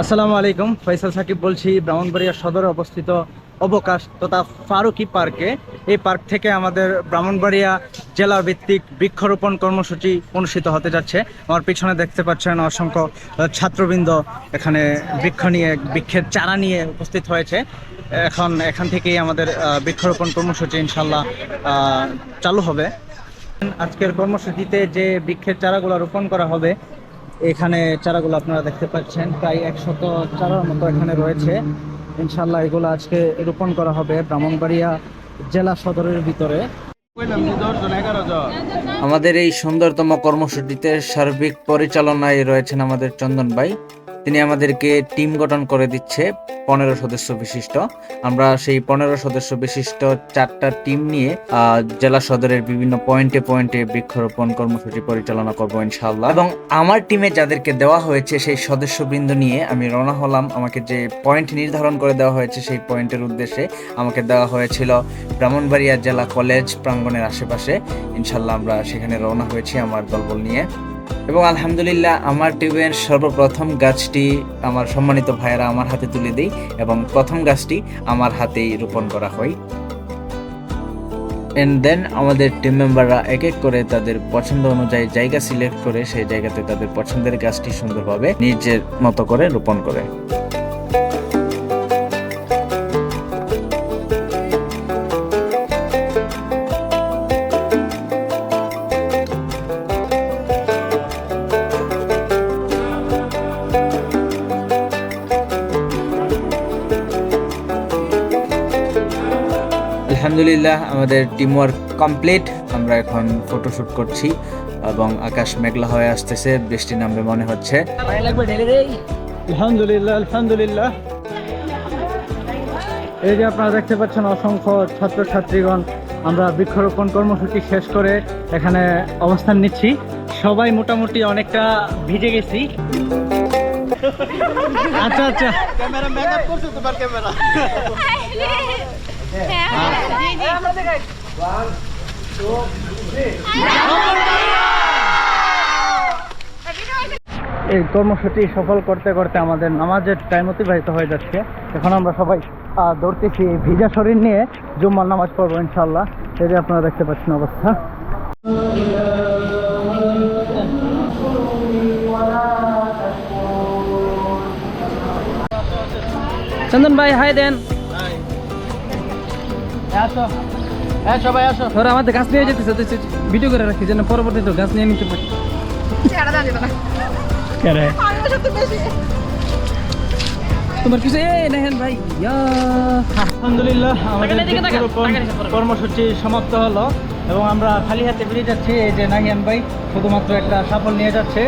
আসসালামু আলাইকুম, ফয়সাল সাকিব বলছি ব্রাহ্মণবাড়িয়া সদরে অবস্থিত অবকাশ তথা ফারুকি পার্কে। এই পার্ক থেকে আমাদের ব্রাহ্মণবাড়িয়া জেলা ভিত্তিক বৃক্ষরোপণ কর্মসূচি অনুষ্ঠিত হতে যাচ্ছে। আমার পিছনে দেখতে পাচ্ছেন অসংখ্য ছাত্রবৃন্দ এখানে বৃক্ষ নিয়ে, বৃক্ষের চারা নিয়ে উপস্থিত হয়েছে। এখন এখান থেকেই আমাদের বৃক্ষরোপণ কর্মসূচি ইনশাল্লাহ চালু হবে। আজকের কর্মসূচিতে যে বৃক্ষের চারাগুলো রোপণ করা হবে এখানে চারাগুলো আপনারা দেখতে পাচ্ছেন, প্রায় একশত চারার মতো এখানে রয়েছে। ইনশাল্লাহ এগুলো আজকে রোপণ করা হবে ব্রাহ্মণবাড়িয়া জেলা সদরের ভিতরে। আমাদের এই সুন্দরতম কর্মসূচিতে সার্বিক পরিচালনায় রয়েছেন আমাদের চন্দন ভাই। তিনি আমাদেরকে টিম গঠন করে দিচ্ছে পনেরো সদস্য বিশিষ্ট। আমরা সেই পনেরো সদস্য বিশিষ্ট চারটা টিম নিয়ে জেলা সদরের বিভিন্ন পয়েন্টে পয়েন্টে বৃক্ষরোপণ কর্মসূচি পরিচালনা করব ইনশাল্লাহ এবং আমার টিমে যাদেরকে দেওয়া হয়েছে সেই সদস্যবৃন্দ নিয়ে আমি রওনা হলাম। আমাকে যে পয়েন্ট নির্ধারণ করে দেওয়া হয়েছে সেই পয়েন্টের উদ্দেশ্যে আমাকে দেওয়া হয়েছিল ব্রাহ্মণবাড়িয়া জেলা কলেজ প্রাঙ্গণের আশেপাশে। ইনশাল্লাহ আমরা সেখানে রওনা হয়েছি আমার দলবল নিয়ে। এবং আলহামদুলিল্লাহ আমার টিউবের সর্বপ্রথম গাছটি আমার সম্মানিত ভাইয়েরা আমার হাতে তুলে দেয় এবং প্রথম গাছটি আমার হাতেই রোপণ করা হয়। এন্ড দেন আমাদের টিম মেম্বাররা এক এক করে তাদের পছন্দ অনুযায়ী জায়গা সিলেক্ট করে সেই জায়গাতে তাদের পছন্দের গাছটি সুন্দরভাবে নিজের মতো করে রোপণ করে। আলহামদুলিল্লাহ আমাদের টিম ওয়ার্ক কমপ্লিট আমরা এখন ফটোশুট করছি এবং আকাশ মেঘলা হয়ে আসতেছে বৃষ্টি নামবে মনে হচ্ছে। আলহামদুলিল্লাহ আলহামদুলিল্লাহ। এই যে আপনারা দেখতে পাচ্ছেন অসংখ্য ছাত্রছাত্রীগণ আমরা বৃক্ষরোপণ কর্মসূচি শেষ করে এখানে অবস্থান নিচ্ছি। সবাই মোটামুটি অনেকটা ভিজে গেছি। আচ্ছা আচ্ছা। এই কর্মসূচি সফল করতে করতে আমাদের নামাজের টাইম অতিবাহিত হয়ে যাচ্ছে। এখন আমরা সবাই আহ, দৌড়তেছি এই ভিজা শরীর নিয়ে জুম্মার নামাজ পড়ব ইনশাল্লাহ যে আপনারা দেখতে পাচ্ছেন অবস্থা। চন্দন ভাই হাই দেন। আসো। হ্যাঁ সবাই আসো। ধর আমাদের গাছ নিয়ে যেতেছে তো ভিডিও করে রাখি যেন পরবর্তীতে গাছ নিয়ে নিতে পারি। তোমার কিছু ভাই আলহামদুলিল্লাহ আমাদের। কর্মসূচি সমাপ্ত হলো এবং আমরা খালি হাতে বেরিয়ে যাচ্ছি এই যে নাহিয়ান ভাই শুধুমাত্র একটা সাফল নিয়ে যাচ্ছে।